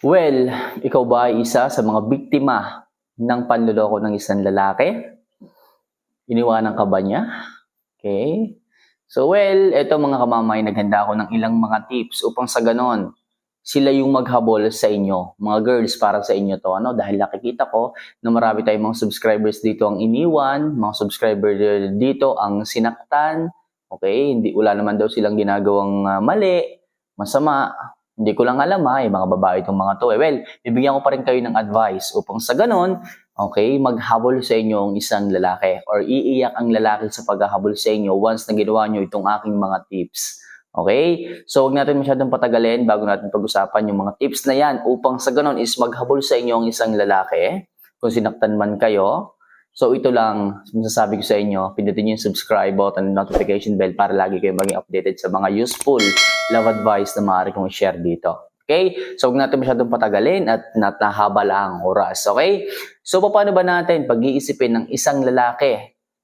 Well, ikaw ba ay isa sa mga biktima ng panluloko ng isang lalaki? Iniwanan ka ba niya? Okay. So well, eto mga kamamay, naghanda ako ng ilang mga tips upang sa ganon, sila yung maghabol sa inyo. Mga girls, para sa inyo to. Ano? Dahil nakikita ko na marami tayong mga subscribers dito ang iniwan, mga subscriber dito ang sinaktan. Okay, hindi wala naman daw silang ginagawang ah, mali, masama. Hindi ko lang alam ha, eh, mga babae itong mga to. Eh, well, bibigyan ko pa rin kayo ng advice upang sa ganon, okay, maghabol sa inyo ang isang lalaki or iiyak ang lalaki sa paghahabol sa inyo once na ginawa nyo itong aking mga tips. Okay? So, huwag natin masyadong patagalin bago natin pag-usapan yung mga tips na yan upang sa ganon is maghabol sa inyo ang isang lalaki kung sinaktan man kayo. So, ito lang masasabi ko sa inyo. Pindutin niyo yung subscribe button and notification bell para lagi kayo maging updated sa mga useful love advice na maaari kong share dito. Okay? So, huwag natin masyadong patagalin at natahaba lang ang oras. Okay? So, paano ba natin pag-iisipin ng isang lalaki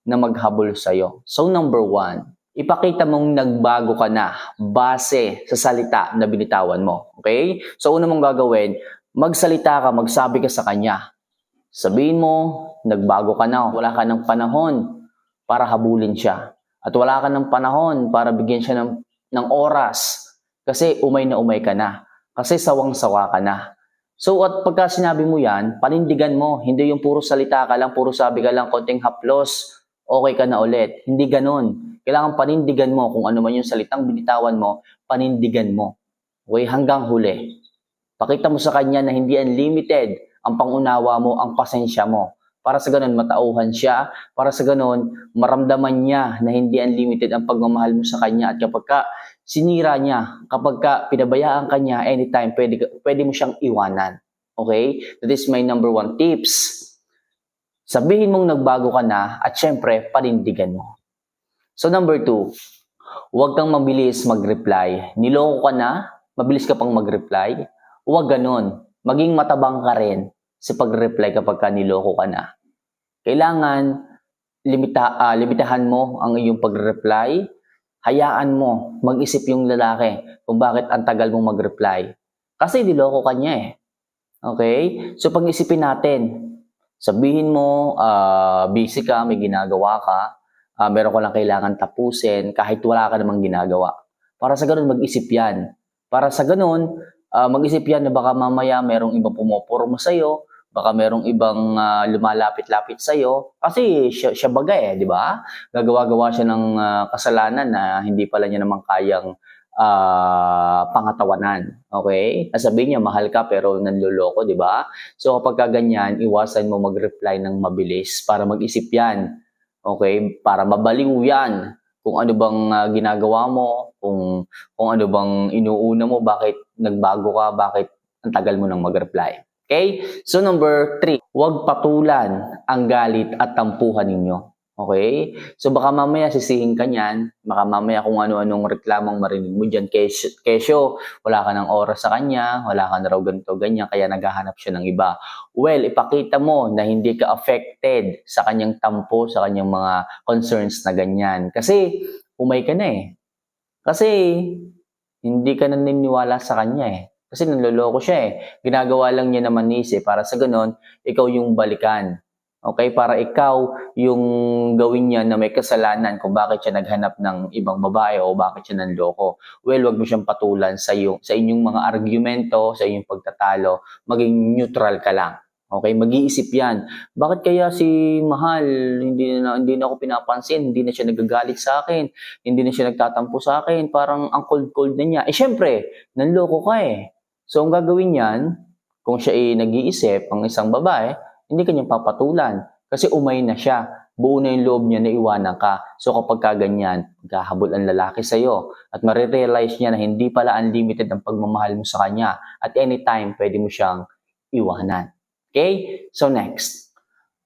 na maghabol sa'yo? So, number one, ipakita mong nagbago ka na base sa salita na binitawan mo. Okay? So, una mong gagawin, magsalita ka, magsabi ka sa kanya. Sabihin mo, nagbago ka na, wala ka ng panahon para habulin siya. At wala ka ng panahon para bigyan siya ng, ng oras kasi umay na umay ka na. Kasi sawang-sawa ka na. So at pagka sinabi mo yan, panindigan mo. Hindi yung puro salita ka lang, puro sabi ka lang, konting haplos, okay ka na ulit. Hindi ganun. Kailangan panindigan mo kung ano man yung salitang binitawan mo, panindigan mo. Okay, hanggang huli. Pakita mo sa kanya na hindi unlimited ang pangunawa mo, ang pasensya mo. Para sa ganun, matauhan siya. Para sa ganun, maramdaman niya na hindi unlimited ang pagmamahal mo sa kanya. At kapag ka sinira niya, kapag ka pinabayaan ka niya, anytime, pwede, pwede mo siyang iwanan. Okay? That is my number one tips. Sabihin mong nagbago ka na at syempre, panindigan mo. So number two, huwag kang mabilis mag-reply. Niloko ka na, mabilis ka pang mag-reply. Huwag ganun. Maging matabang ka rin sa pag-reply kapag ka niloko ka na. Kailangan limita, ah, limitahan mo ang iyong pag-reply. Hayaan mo mag-isip yung lalaki kung bakit ang tagal mong mag-reply. Kasi niloko ka niya eh. Okay? So pag-isipin natin, sabihin mo, ah, busy ka, may ginagawa ka, ah, meron ko lang kailangan tapusin kahit wala ka namang ginagawa. Para sa ganun, mag-isip yan. Para sa ganun, ah, mag-isip yan na baka mamaya merong ibang pumoporo mo sa'yo, baka merong ibang ah, lumalapit-lapit sa'yo. Kasi siya, siya bagay eh, di ba? Gagawa-gawa siya ng ah, kasalanan na hindi pala niya naman kayang ah, pangatawanan. Okay? Sabihin niya, mahal ka pero nanloloko, di ba? So kapag ka ganyan, iwasan mo mag-reply ng mabilis para mag-isip yan. Okay? Para mabaliw yan kung ano bang ah, ginagawa mo, kung, kung ano bang inuuna mo, bakit nagbago ka, bakit ang tagal mo nang mag-reply. Okay? So number three, huwag patulan ang galit at tampuhan ninyo. Okay? So baka mamaya sisihin ka niyan, baka mamaya kung ano-anong reklamong marinig mo dyan, kesyo, wala ka ng oras sa kanya, wala ka na raw ganito, ganyan, kaya naghahanap siya ng iba. Well, ipakita mo na hindi ka affected sa kanyang tampo, sa kanyang mga concerns na ganyan. Kasi umay ka na eh. Kasi hindi ka naniniwala sa kanya eh. Kasi nanloloko siya eh. Ginagawa lang niya naman nisi para sa ganon, ikaw yung balikan. Okay? Para ikaw yung gawin niya na may kasalanan kung bakit siya naghanap ng ibang babae o bakit siya nanloko. Well, wag mo siyang patulan sa, iyo, sa inyong mga argumento, sa inyong pagtatalo. Maging neutral ka lang. Okay, mag-iisip yan. Bakit kaya si Mahal, hindi na, hindi na ako pinapansin, hindi na siya nagagalit sa akin, hindi na siya nagtatampo sa akin, parang ang cold-cold na niya. Eh, syempre, nanloko ka eh. So, ang gagawin niyan, kung siya ay nag-iisip, ang isang babae, hindi kanyang papatulan. Kasi umay na siya. Buo na yung loob niya na iwanan ka. So, kapag kaganyan, maghahabol ang lalaki sa'yo. At marirealize niya na hindi pala unlimited ang pagmamahal mo sa kanya. At anytime, pwede mo siyang iwanan. Okay? So next,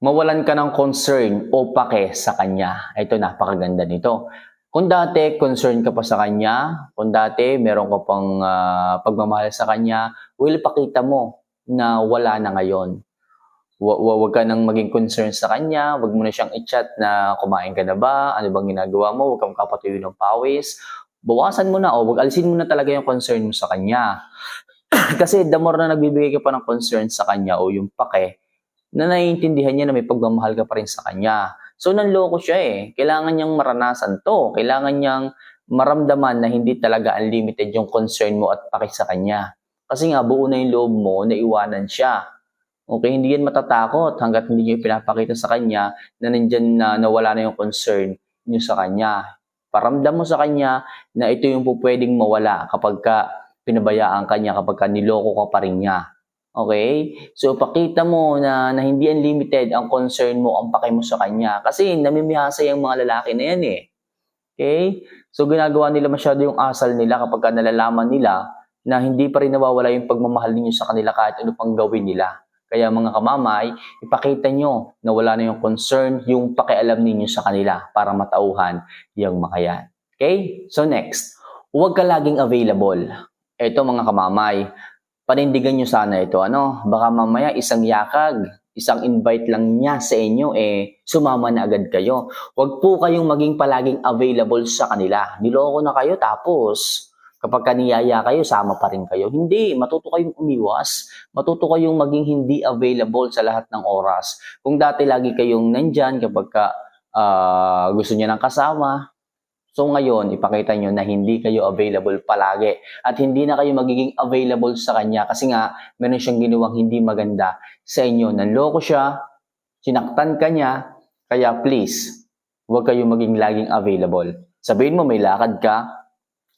mawalan ka ng concern o pake sa kanya. Ito, napakaganda nito. Kung dati, concern ka pa sa kanya, kung dati, meron ka pang ah, pagmamahal sa kanya, will pakita mo na wala na ngayon. Wa- wa- Huwag ka nang maging concern sa kanya, huwag mo na siyang i-chat na kumain ka na ba, ano bang ginagawa mo, huwag kang kapatuyo ng pawis. Bawasan mo na o huwag alisin mo na talaga yung concern mo sa kanya. Kasi the more na nagbibigay ka pa ng concern sa kanya o yung pake, na naiintindihan niya na may pagmamahal ka pa rin sa kanya. So, nanloko siya eh. Kailangan niyang maranasan to. Kailangan niyang maramdaman na hindi talaga unlimited yung concern mo at pake sa kanya. Kasi nga, buo na yung loob mo na iwanan siya. Okay, hindi yan matatakot hanggat hindi niyo pinapakita sa kanya na nandyan na nawala na yung concern niyo sa kanya. Paramdam mo sa kanya na ito yung pwedeng mawala kapag ka pinabayaan ka niya, kapag ka niloko ka pa rin niya. Okay? So, pakita mo na, na hindi unlimited ang concern mo, ang pake mo sa kanya. Kasi namimihasa yung mga lalaki na yan eh. Okay? So, ginagawa nila masyado yung asal nila kapag ka nalalaman nila na hindi pa rin nawawala yung pagmamahal ninyo sa kanila kahit ano pang gawin nila. Kaya mga kamamay, ipakita nyo na wala na yung concern, yung pakialam ninyo sa kanila para matauhan yung mga yan. Okay? So next, huwag ka laging available. Ito mga kamamay, panindigan nyo sana ito. Ano? Baka mamaya isang yakag, isang invite lang niya sa inyo, eh, sumama na agad kayo. Huwag po kayong maging palaging available sa kanila. Niloko na kayo tapos kapag kaniyaya kayo, sama pa rin kayo. Hindi, matuto kayong umiwas. Matuto kayong maging hindi available sa lahat ng oras. Kung dati lagi kayong nandyan kapag ka, ah, gusto niya ng kasama, so ngayon, ipakita nyo na hindi kayo available palagi. At hindi na kayo magiging available sa kanya kasi nga, meron siyang ginawang hindi maganda sa inyo. Nanloko siya, sinaktan ka niya, kaya please, huwag kayong maging laging available. Sabihin mo, may lakad ka,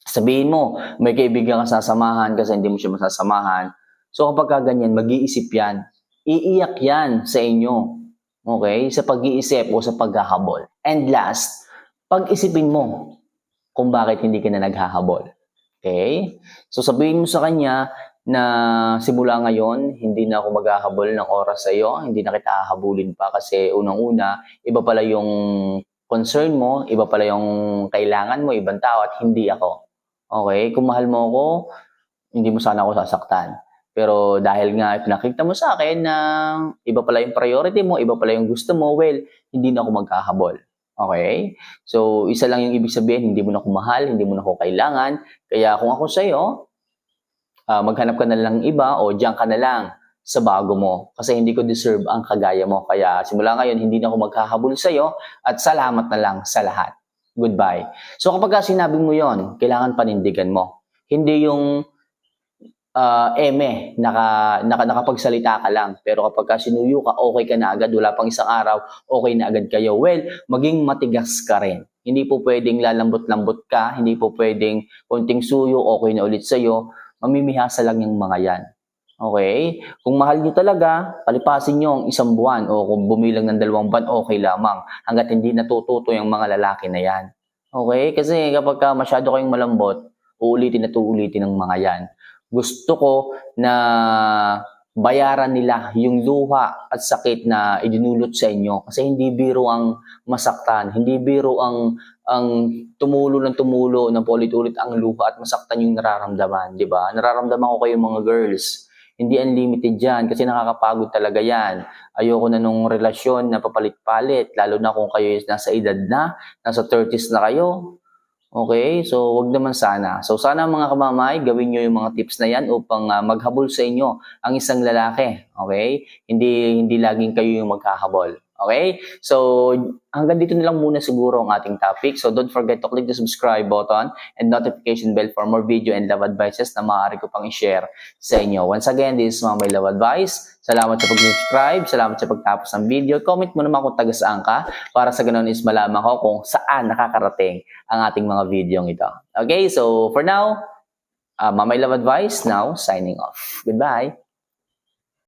Sabihin mo, may kaibigan ka sasamahan kasi hindi mo siya masasamahan. So kapag ka ganyan, mag-iisip yan. Iiyak yan sa inyo. Okay? Sa pag-iisip o sa paghahabol. And last, pag-isipin mo kung bakit hindi ka na naghahabol. Okay? So sabihin mo sa kanya na simula ngayon, hindi na ako maghahabol ng oras sa iyo, hindi na kita hahabulin pa kasi unang-una, iba pala yung concern mo, iba pala yung kailangan mo, ibang tao at hindi ako. Okay? Kung mahal mo ako, hindi mo sana ako sasaktan. Pero dahil nga pinakita mo sa akin na iba pala yung priority mo, iba pala yung gusto mo, well, hindi na ako magkahabol. Okay? So, isa lang yung ibig sabihin, hindi mo na ako mahal, hindi mo na ako kailangan. Kaya kung ako sa'yo, ah, maghanap ka na lang ng iba o diyan ka na lang sa bago mo. Kasi hindi ko deserve ang kagaya mo. Kaya simula ngayon, hindi na ako magkahabol sa'yo at salamat na lang sa lahat goodbye. So kapag ka sinabi mo yon, kailangan panindigan mo. Hindi yung uh, eme, naka, naka, nakapagsalita ka lang. Pero kapag ka sinuyo ka, okay ka na agad. Wala pang isang araw, okay na agad kayo. Well, maging matigas ka rin. Hindi po pwedeng lalambot-lambot ka. Hindi po pwedeng konting suyo, okay na ulit sa'yo. Mamimihasa lang yung mga yan. Okay? Kung mahal nyo talaga, palipasin nyo ang isang buwan o kung bumilang ng dalawang buwan, okay lamang. Hanggat hindi natututo yung mga lalaki na yan. Okay? Kasi kapag ka masyado kayong malambot, uulitin at uulitin ng mga yan. Gusto ko na bayaran nila yung luha at sakit na idinulot sa inyo kasi hindi biro ang masaktan, hindi biro ang ang tumulo ng tumulo ng paulit-ulit ang luha at masaktan yung nararamdaman, di ba? Nararamdaman ko kayo mga girls hindi unlimited yan kasi nakakapagod talaga yan. Ayoko na nung relasyon na papalit-palit, lalo na kung kayo nasa edad na, nasa 30s na kayo. Okay? So, wag naman sana. So, sana mga kamamay, gawin nyo yung mga tips na yan upang uh, maghabol sa inyo ang isang lalaki. Okay? Hindi, hindi laging kayo yung maghahabol. Okay? So, hanggang dito na lang muna siguro ang ating topic. So, don't forget to click the subscribe button and notification bell for more video and love advices na maaari ko pang i-share sa inyo. Once again, this is Mama Love Advice. Salamat sa pag-subscribe. Salamat sa pagtapos ng video. Comment mo naman kung taga saan ka para sa ganun is malaman ko kung saan nakakarating ang ating mga video ito. Okay? So, for now, uh, Mama Love Advice now signing off. Goodbye!